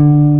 โ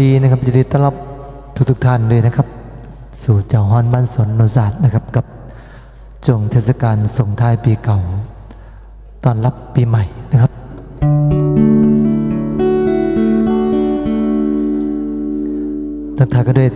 ดีนะครับยินดีต้อนรับทุกทุกๆท่านเลยนะครับ สู่เจ้าฮอนบ้านสนโนศาสตร์นะครับกับจงเทศกาลส่งท้ายปีเก่าตอนรับปีใหม่นะครับ ทักทายก็ด้วย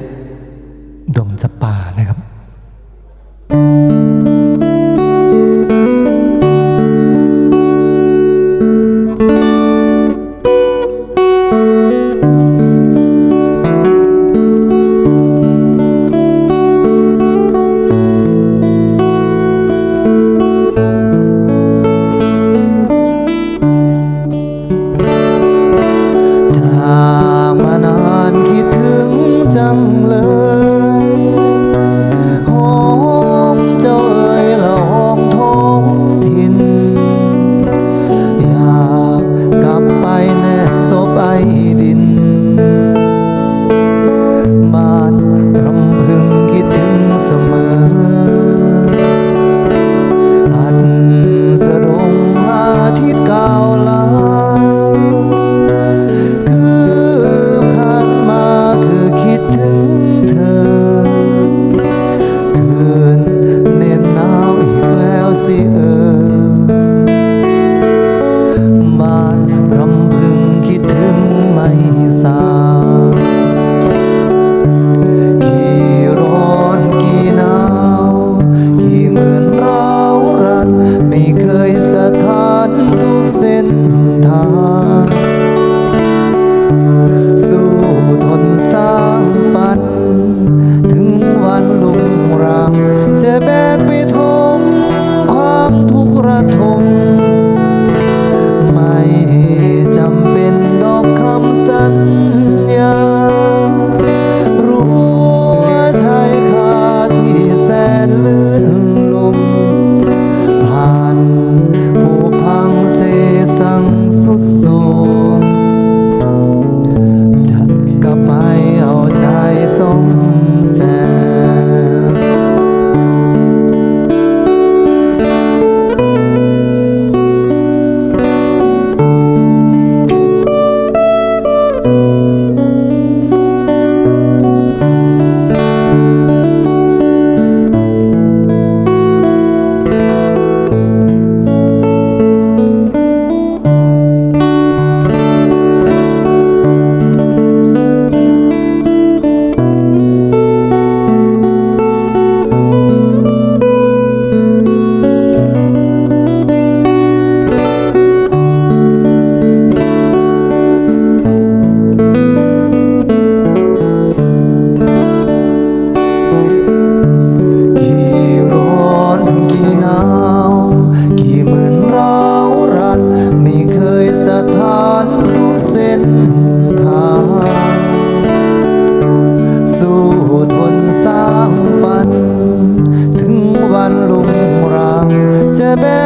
จ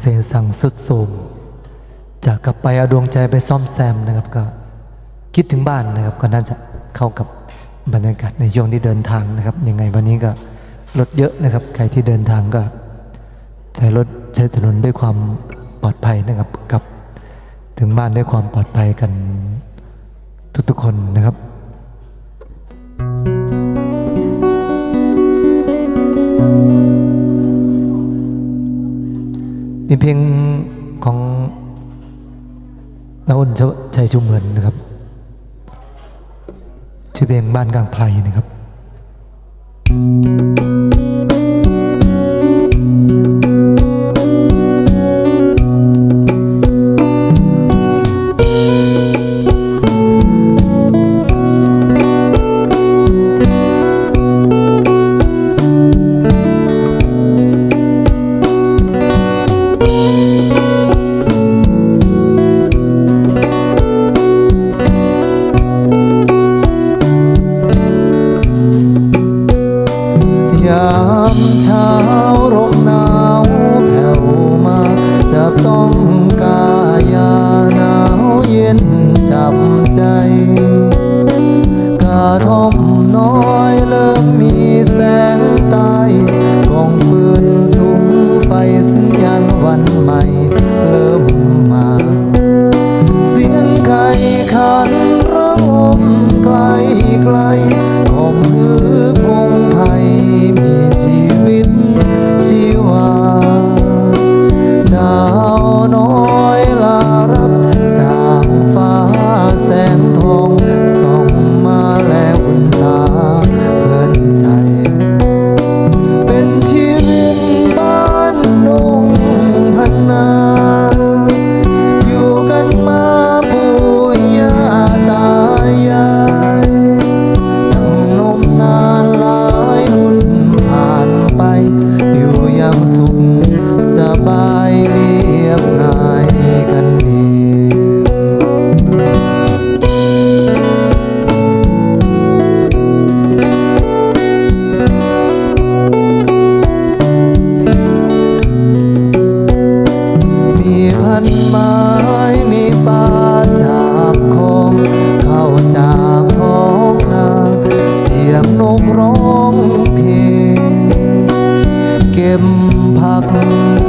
เซสั่งสุดโทมจากกลับไปเอาดวงใจไปซ่อมแซมนะครับก็คิดถึงบ้านนะครับก็น่าจะเข้ากับบรรยากาศในช่วงที่เดินทางนะครับยังไงวันนี้ก็รถเยอะนะครับใครที่เดินทางก็ ใช้รถใช้ถนนด้วยความปลอดภัยนะครับกลับถึงบ้านด้วยความปลอดภัยกันทุกๆคนนะครับมี เพลงของนาอ้นชัยชุมเหมือนนะครับ ชื่อเพลงบ้านกลางไพรนะครับเ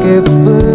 เ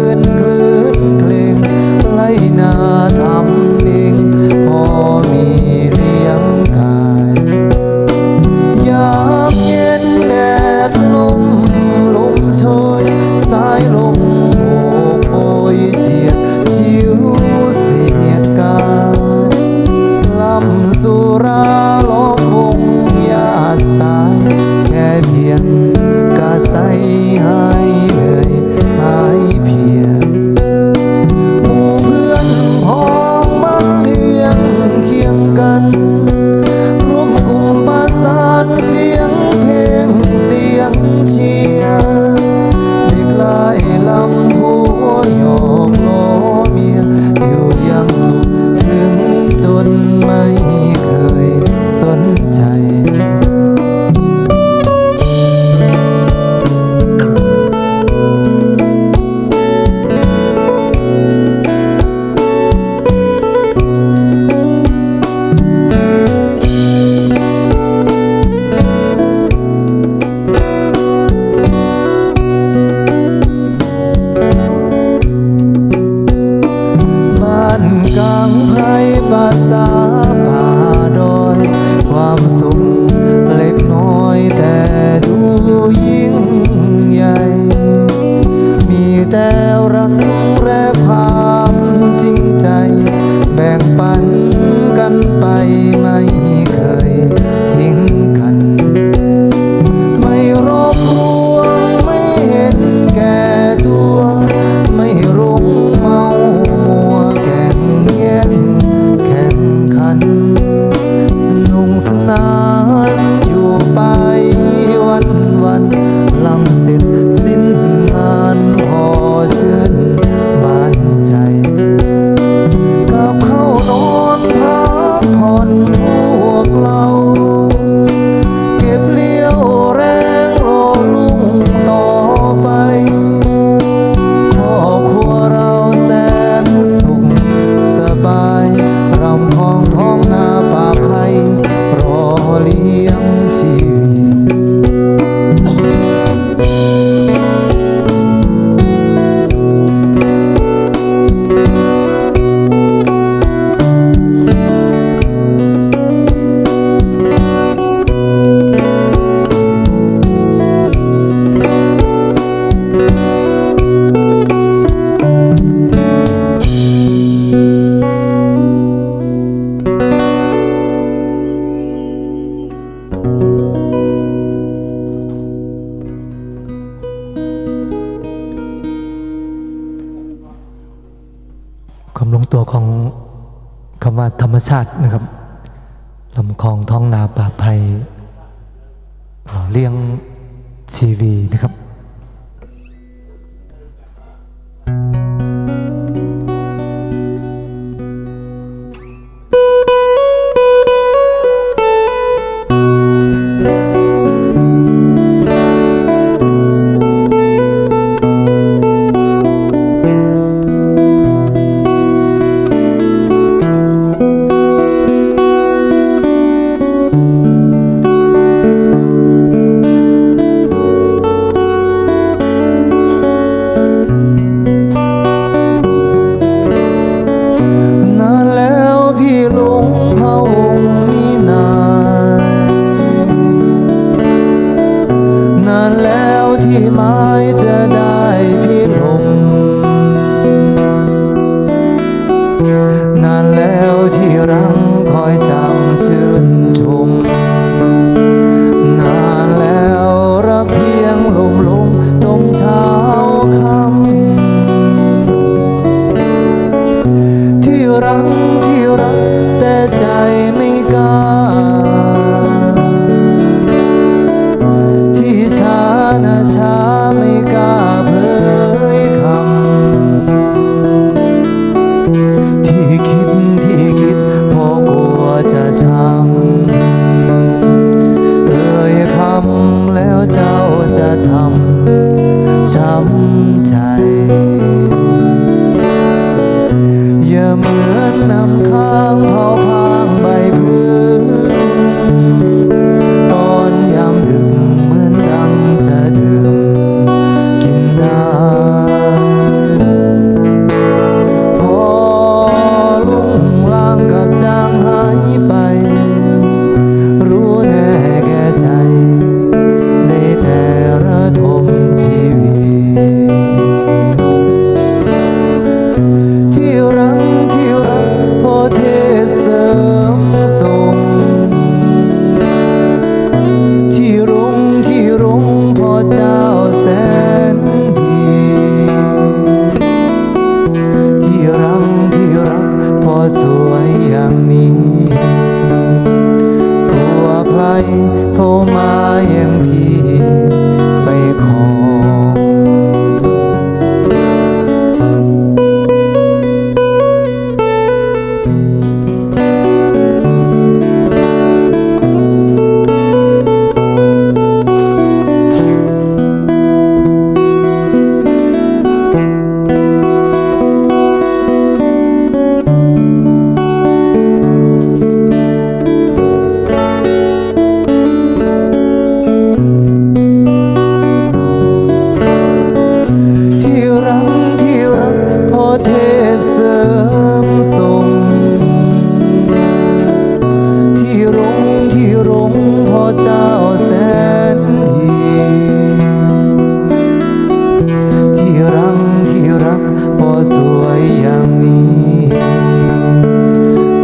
ก็สวยอย่างนี้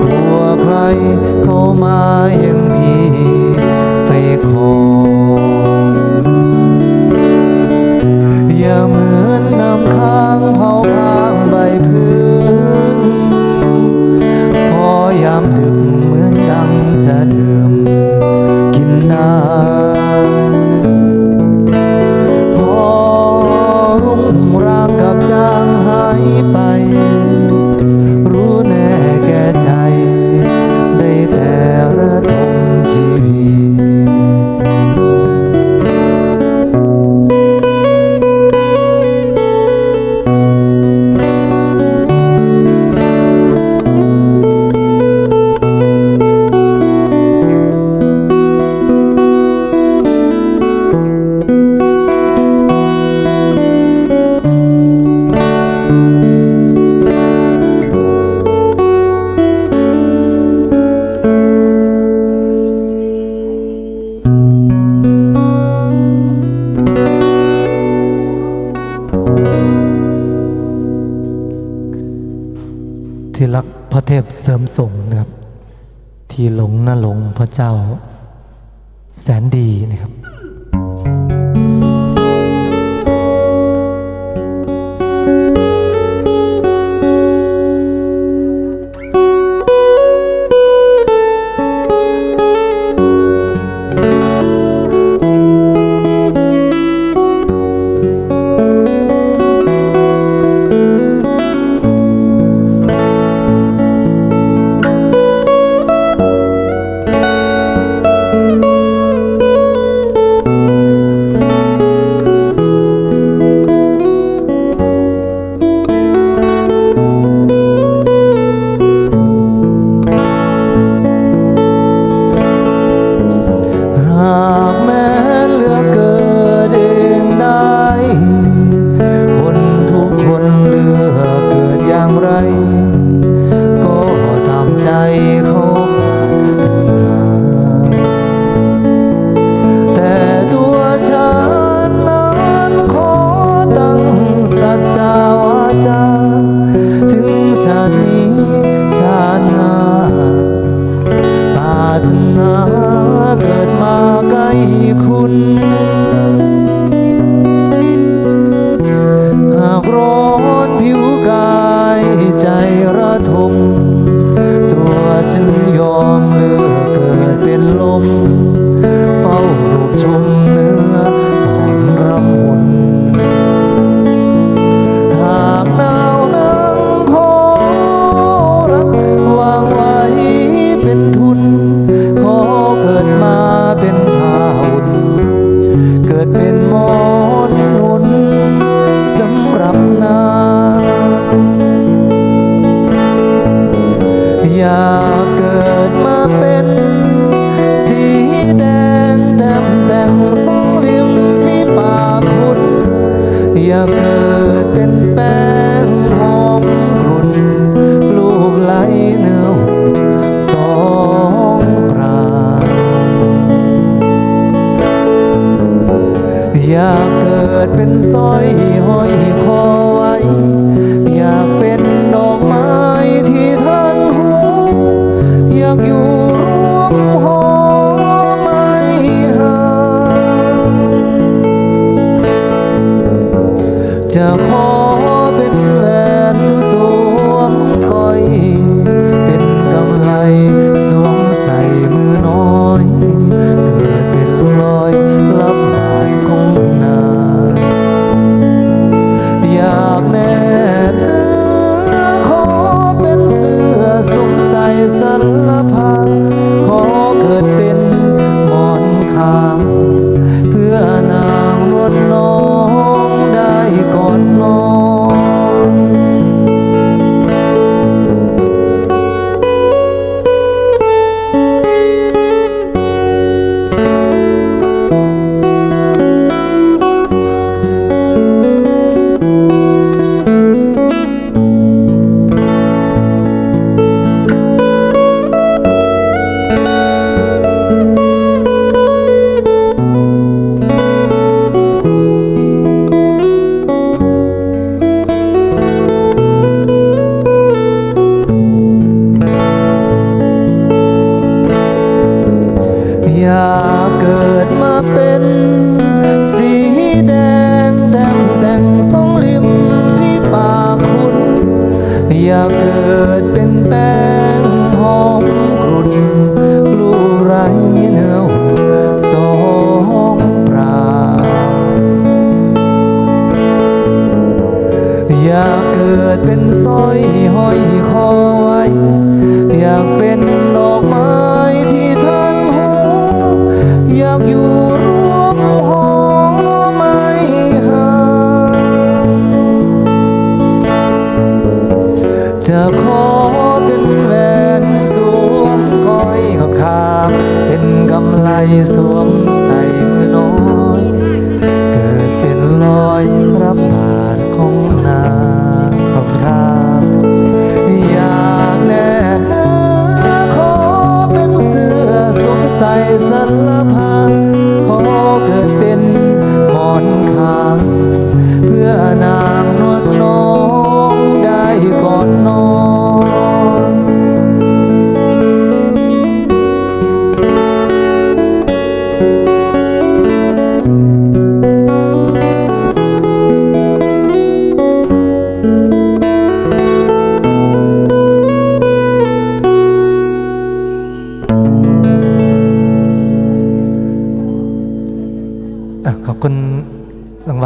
กลัวใครเข้ามาอย่าง สื่มส่งนะครับ ที่หลงน่าหลงพระเจ้าแสนดีนะครับ ฉันยอมเลือกเกิดเป็นลม เฝ้ารูปชมเนื้อิดเป็นสร้อยห้อยคอ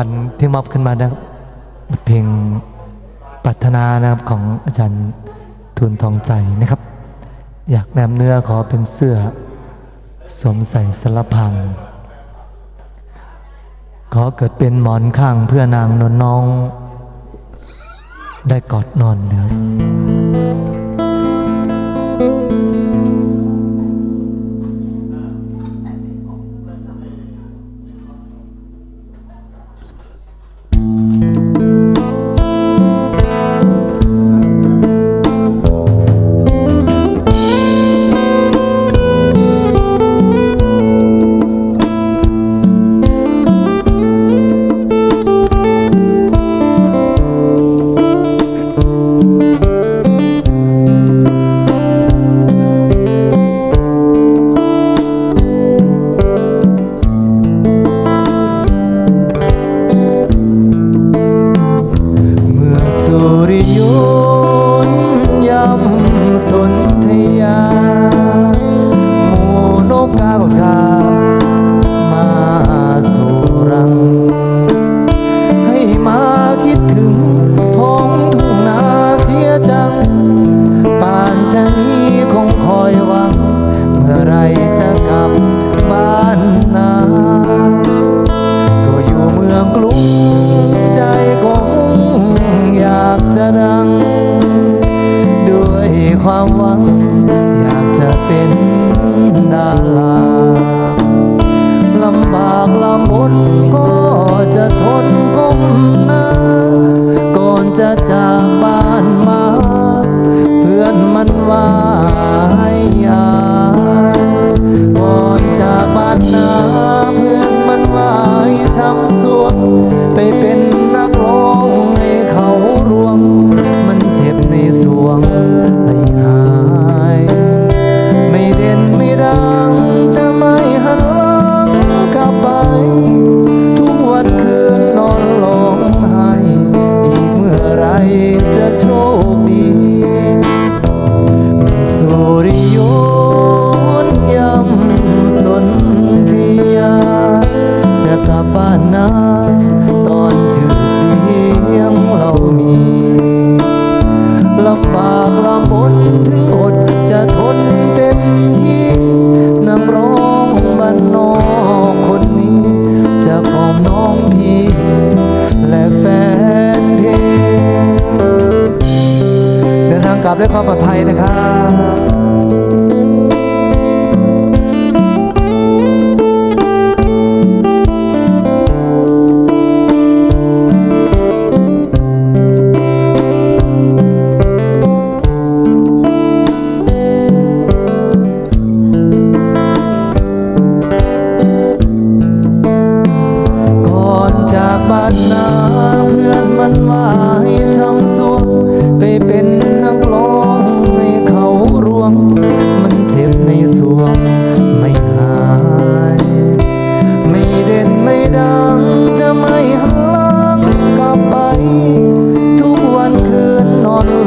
วัลที่มอบขึ้นมานะครับบทเพลงปรารนานะครับของอาจารย์ทุนทองใจนะครับ อยากนำเนื้อขอเป็นเสื้อสวมใส่สลพัง ขอเกิดเป็นหมอนข้างเพื่อนางนนน้อง ได้กอดนอนนะครับ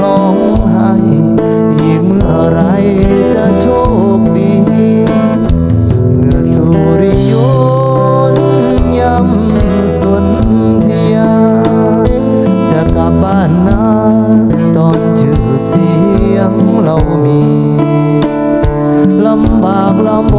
นองให้ อีกเมื่อไรจะโชคดี เมื่อสุริยุนย่ำสุนทยา จะกลับบ้านนาตอนชื่อเสียงเรามี ลำบากลำบ